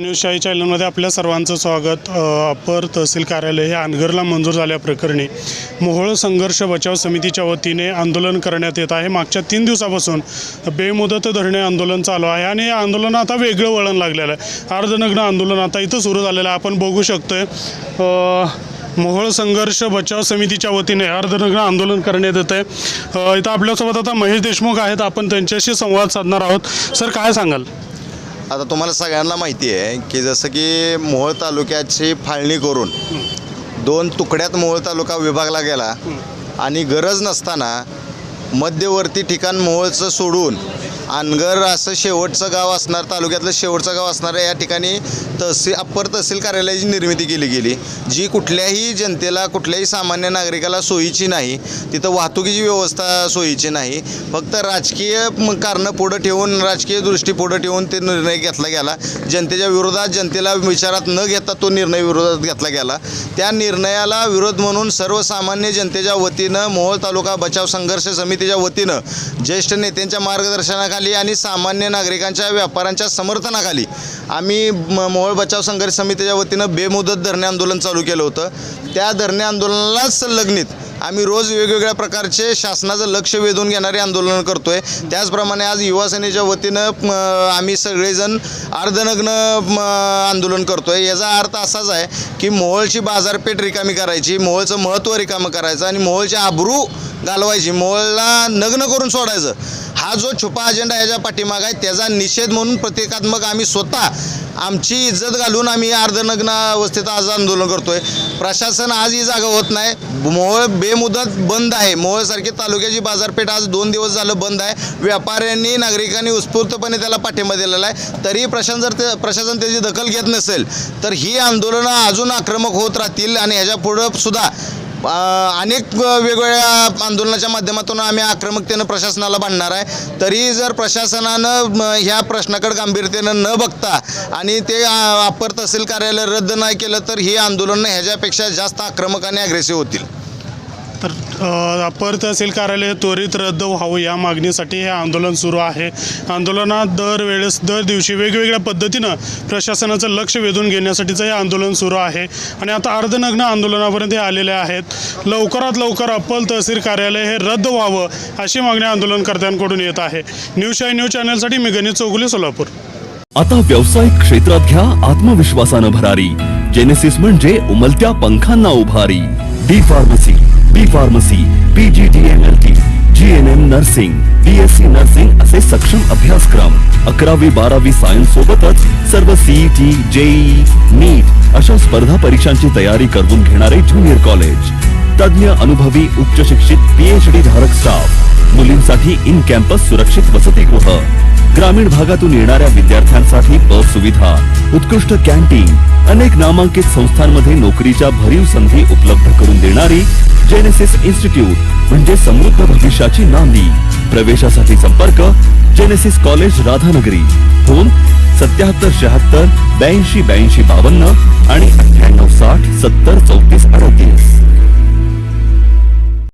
न्यूजशाही चॅनलमध्ये आपल्या सर्वांचं स्वागत. अपर तहसील कार्यालय हे अनगरला मंजूर झाल्याप्रकरणी मोहोळ संघर्ष बचाव समितीच्या वतीने आंदोलन करण्यात येत आहे. मागच्या तीन दिवसापासून बेमुदत धरणे आंदोलन चालू आहे आणि हे आंदोलन आता वेगळं वळण लागलेलं आहे. अर्धनग्न आंदोलन आता इथं सुरू झालेलं आहे. आपण बघू शकतोय मोहोळ संघर्ष बचाव समितीच्या वतीने अर्धनग्न आंदोलन करण्यात येत आहे. इथं आपल्यासोबत आता महेश देशमुख आहेत. आपण त्यांच्याशी संवाद साधणार आहोत. सर काय सांगाल? आता तुम्हाला सगळ्यांना माहिती आहे की जसं की मोहोळ तालुक्याची फाळणी करून दोन तुकड्यात मोहोळ तालुका विभागला गेला आणि गरज नसताना मध्यवर्ती ठिकाण मोहोळचं सोडून अनगर असं शेवटचं गाव असणार तालुक्यातलं शेवटचं गाव असणाऱ्या या ठिकाणी तहसील अप्पर तहसील कार्यालयाची निर्मिती केली गेली. जी कुठल्याही जनतेला कुठल्याही सामान्य नागरिकाला सोयीची नाही तिथं वाहतुकीची व्यवस्था सोयीची नाही. फक्त राजकीय कारणं पुढं ठेवून राजकीय दृष्टी पुढं ठेवून ते निर्णय घेतला गेला. जनतेच्या विरोधात जनतेला विचारात न घेता तो निर्णय विरोधात घेतला गेला. त्या निर्णयाला विरोध म्हणून सर्वसामान्य जनतेच्या वतीनं मोहोळ तालुका बचाव संघर्ष समिती समितीच्या वतीनं ज्येष्ठ नेत्यांच्या मार्गदर्शनाखाली आणि सामान्य नागरिकांच्या व्यापाऱ्यांच्या समर्थनाखाली आम्ही म- मोहोळ बचाव संघर्ष समितीच्या वतीनं बेमुदत धरणे आंदोलन चालू केलं होतं. त्या धरणे आंदोलनालाच संलग्नित आम्ही रोज वेगवेगळ्या प्रकारचे शासनाचं लक्ष वेधून घेणारे आंदोलन करतोय. त्याचप्रमाणे आज युवा सेनेच्या वतीनं आम्ही सगळेजण अर्धनग्न म, आंदोलन करतोय. याचा अर्थ असाच आहे की मोहोळची बाजारपेठ रिकामी करायची मोहोळचं महत्त्व रिकामं करायचं आणि मोहोळची आबरू घालवायची मोहोळला नग्न करून सोडायचं. हा जो छुपा अजेंडा याच्या पाठीमाग आहे त्याचा निषेध म्हणून प्रतिकात्मक आम्ही स्वतः आमची इज्जत घालून आम्ही अर्धनग्न अवस्थेत आज आंदोलन करतोय. प्रशासन आज ही जागा होत नाही. मोहोळ बेमुदत बंद आहे. मोहोळसारखी तालुक्याची बाजारपेठ आज दोन दिवस झालं बंद आहे. व्यापाऱ्यांनी नागरिकांनी उत्स्फूर्तपणे त्याला पाठिंबा दिलेला आहे. तरी प्रशासन जर ते प्रशासन त्याची दखल घेत नसेल तर ही आंदोलनं अजून आक्रमक होत राहतील आणि ह्याच्या पुढं सुद्धा अनेक वेगवेगळ्या आंदोलनाच्या माध्यमातून आम्ही आक्रमकतेनं प्रशासनाला बांधणार आहे. तरी जर प्रशासनानं ह्या प्रश्नाकडे गांभीर्यतेनं न बघता आणि ते अ, तहसील कार्यालय रद्द नाही केलं तर ही आंदोलनं ह्याच्यापेक्षा जास्त आक्रमक आणि अग्रेसिव्ह होतील. अपर तहसील कार्यालय त्वरित रद्द व्हावं या मागणीसाठी हे आंदोलन सुरू आहे. आंदोलनात दरवेळेस दर दिवशी वेगवेगळ्या पद्धतीनं प्रशासनाचं लक्ष वेधून घेण्यासाठीचं हे आंदोलन सुरू आहे. आणि आता अर्धनग्न आंदोलनापर्यंत हे आलेले आहेत. लवकरात लवकर अपल तहसील कार्यालय हे रद्द व्हावं अशी मागणी आंदोलनकर्त्यांकडून येत आहे. न्यूज शाही न्यूज चॅनलसाठी मी गणेश चौगुले सोलापूर. आता व्यावसायिक क्षेत्रात घ्या आत्मविश्वासानं भरारी. जेनेसिस म्हणजे उमलत्या पंखांना उभारी. D pharmacy B pharmacy PGTM L T G N M nursing B S C nursing असे सक्षम अभ्यासक्रम. अकरावी बारावी सायन्स सोबतच सर्व सीईटी जेई नीट अशा स्पर्धा परीक्षांची तयारी करून घेणारे ज्युनियर कॉलेज तज्ञ अनुभवी उच्च शिक्षित पीएचडी धारक स्टाफ मुलींसाठी इन कॅम्पस सुरक्षित वसतिगृह. ग्रामीण भागातून येणाऱ्या विद्यार्थ्यांसाठी बस सुविधा उत्कृष्ट कॅन्टीन अनेक नामांकित संस्थांमध्ये नोकरीच्या भरीव संधी उपलब्ध करून देणारी जेनेसिस इन्स्टिट्यूट म्हणजे समृद्ध भविष्याची नांदी. प्रवेशासाठी संपर्क जेनेसिस कॉलेज राधानगरी. फोन सत्याहत्तर शहात्तर ब्याऐंशी ब्याऐंशी बावन्न आणि अठ्ठ्याण्णव साठ सत्तर चौतीस अडतीस.